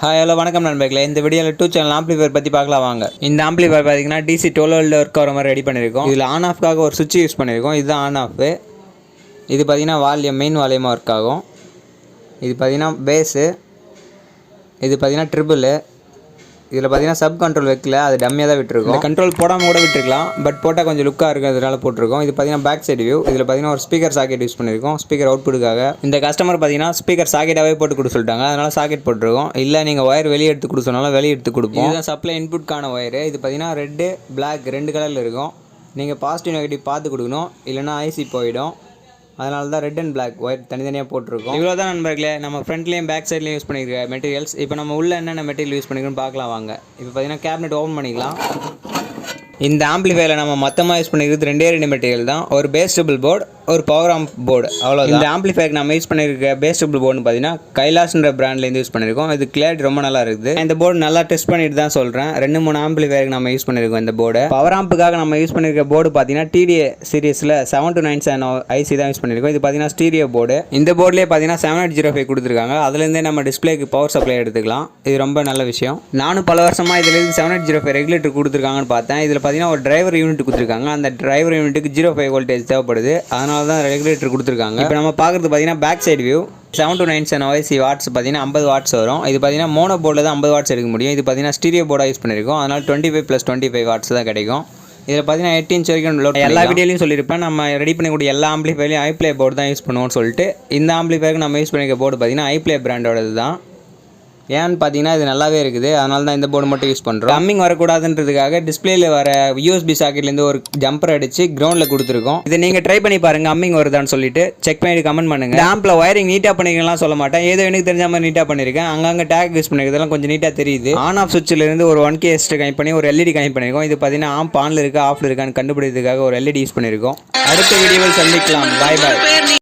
Hi hello வணக்கம் நண்பர்களே. இந்த வீடியோவில் டூ சேனல் ஆம்பிளிஃபயர் பற்றி பார்க்கலாம் வாங்க. இந்த ஆம்பிளிஃபயர் பார்த்தீங்கன்னா டிசி டுவெல் ஒர்க் ஆகிற மாதிரி ரெடி பண்ணியிருக்கோம் இதில் ஆன் ஆஃப்காக ஒரு சுவிட்ச் யூஸ் பண்ணியிருக்கோம் இதுதான் ஆன் ஆஃப் இது பார்த்தீங்கன்னா வால்யூம் மெயின் வால்யூமாக ஒர்க் ஆகும். இது பார்த்தீங்கன்னா பேஸு இது பார்த்தீங்கன்னா ட்ரிபிள் இதில் பார்த்தீங்கன்னா சப் கண்ட்ரோல் வைக்கல அது டம்மியாக தான் விட்டுருக்கோம். இந்த கண்ட்ரோல் போடாமல் கூட விட்டுருக்கலாம் பட் போட்டால் கொஞ்சம் லுக்காக இருக்கிறதுனால போட்டிருக்கோம். இது பார்த்தீங்கன்னா பேக் சைடு வியூ இதில் பார்த்தீங்கன்னா ஒரு ஸ்பீக்கர் சாக்கெட் யூஸ் பண்ணியிருக்கோம். ஸ்பீக்கர் அவுட்புட்டுக்காக இந்த கஸ்டமர் பார்த்தீங்கன்னா ஸ்பீக்கர் சாக்கெட்டாகவே போட்டு கொடுக்க சொல்லிட்டாங்க. அதனால் சாக்கெட் போட்டிருக்கோம். இல்லை நீங்கள் ஒயர் வெளியே எடுத்து கொடுக்க சொன்னாலும் வெளியே எடுத்து கொடுப்போம். இதுதான் சப்ளை இன்புட்கான ஒயர் இது பார்த்தீங்கன்னா ரெட்டு பிளாக் ரெண்டு கலரில் இருக்கும். நீங்கள் பாசிட்டிவ் நெகட்டிவ் பார்த்து கொடுக்கணும். இல்லைன்னா ஐசி போயிடும். அதனால தான் ரெட் அண்ட் பிளாக் ஒயர் தனித்தனியாக போட்டிருக்கோம். இவ்வளோ தான் நண்பர்களே நம்ம ஃப்ரண்ட்லேயும் பேக் சைட்லேயும் யூஸ் பண்ணியிருக்க மெட்டீரியல்ஸ் இப்போ நம்ம உள்ள என்னென்ன மெட்டீரியல் யூஸ் பண்ணிக்கிறோம்னு பார்க்கலாம் வாங்க. இப்போ பார்த்தீங்கன்னா கேபினெட் ஓப்பன் பண்ணிக்கலாம். இந்த ஆம்ப்ளிஃபையரில் நம்ம மொத்தமாக யூஸ் பண்ணிக்கிறது ரெண்டே ரெண்டு மெட்டீரியல் தான். ஒரு பேஸ்டபிள் போர்டு ஒரு பவர் ஆம்ப் போர்டு அவ்வளோ இந்த ஆம்ப்ளிஃபையருக்கு நம்ம யூஸ் பண்ணியிருக்க பேஸ்டபிள் போர்டுன்னு பார்த்தீங்கன்னா கைலாஸ்ன்ற பிராண்ட்லேருந்து யூஸ் பண்ணியிருக்கோம் இது கிளியாரிட்டி ரொம்ப நல்லா இருக்குது. இந்த போர்டு நல்லா டெஸ்ட் பண்ணிட்டு தான் சொல்கிறேன் ரெண்டு மூணு ஆம்ப்ளிஃபையருக்கு நம்ம யூஸ் பண்ணியிருக்கோம் இந்த போர்டு பவர் ஆம்புக்காக நம்ம யூஸ் பண்ணியிருக்க போர்டு பார்த்தீங்கன்னா டிடிஏ சீரிஸில் seven two nine seven IC தான் யூஸ் பண்ணியிருக்கோம் இது பார்த்தீங்கன்னா ஸ்டீரியோ போர்டு இந்த போர்ட்லேயே பார்த்தீங்கன்னா செவன் எயிட் ஜீரோ ஃபைவ் கொடுத்துருக்காங்க. அதுலேருந்தே நம்ம டிஸ்பிளேக்கு பவர் சப்ளை எடுத்துக்கலாம். இது ரொம்ப நல்ல விஷயம். நானும் பல வருஷமாக இதில் seven eight zero five regulator கொடுத்துருக்காங்கன்னு பார்த்தேன். இதில் பார்த்தீங்கன்னா ஒரு டிரைவர் யூனிட் கொடுத்துருக்காங்க. அந்த டிரைவர் யூனிட்டுக்கு ஜீரோ ஃபைவ் வோல்டேஜ் தேவைப்படுது. அதனால தான் ரெகுலேட்டர் கொடுத்துருக்காங்க. இப்போ நம்ம பார்க்குறது பார்த்தீங்கன்னா back side view seven two nine seven OSC watts பார்த்தீங்கன்னா ஐம்பது வாட்ஸ் வரும். இது பார்த்தீங்கன்னா மோனோ போர்டில் தான் ஐம்பது வாட்ஸ் எடுக்க முடியும். இது பார்த்தீங்கன்னா ஸ்டீரியோ போர்டாக யூஸ் பண்ணியிருக்கோம். அதனால் twenty five plus twenty five watts தான் கிடைக்கும். இதில் பார்த்தீங்கன்னா எயிட் இன்ச் வரைக்கும் load எல்லா வீடியோலையும் சொல்லியிருப்பேன். நம்ம ரெடி பண்ணக்கூடிய எல்லா ஆம்பிளிஃபைலையும் ஐப்ளே போர்டு தான் யூஸ் பண்ணுவோம்னு சொல்லிட்டு இந்த ஆம்பிளிஃபைக்கு நம்ம யூஸ் பண்ணிக்க போர்டு பார்த்தீங்கன்னா ஐப்ளே பிராண்டோடது தான் ஏன்னு பார்த்தீங்கன்னா இது நல்லாவே இருக்குது. அதனால தான் இந்த போர்டு மட்டும் யூஸ் பண்ணுறோம் கம்மிங் வரக்கூடாதுன்றதுக்காக டிஸ்பிளேல வர யூஎஸ்பி சாக்கெட்லேருந்து ஒரு ஜம்பர் அடிச்சு கிரவுண்டில் கொடுத்துருக்கோம். இதை நீங்கள் ட்ரை பண்ணி பாருங்க அம்மிங் வருதான்னு சொல்லிட்டு. செக் பண்ணி கமெண்ட் பண்ணுங்க. ஆம்பில் ஒயரிங் நீட்டாக பண்ணிக்கலாம் சொல்ல மாட்டேன். ஏதோ எனக்கு தெரிஞ்ச மாதிரி நீட்டாக பண்ணியிருக்கேன் அங்கங்கே டேக் யூஸ் பண்ணிக்கிறதெல்லாம் கொஞ்சம் நீட்டாக தெரியுது. ஆன் ஆஃப் சுவிட்சிலேருந்து ஒரு ஒன் கே எஸ்ட் கனெக்ட் பண்ணி ஒரு எல்இடி கனெக்ட் பண்ணியிருக்கோம் இது பார்த்தீங்கன்னா ஆம்ப் ஆனில் இருக்கா ஆஃப்ல இருக்கான்னு கண்டுபிடிக்கிறதுக்காக ஒரு எல்இடி யூஸ் பண்ணியிருக்கோம் அடுத்த வீடியோவில் சந்திக்கலாம். பாய் பாய்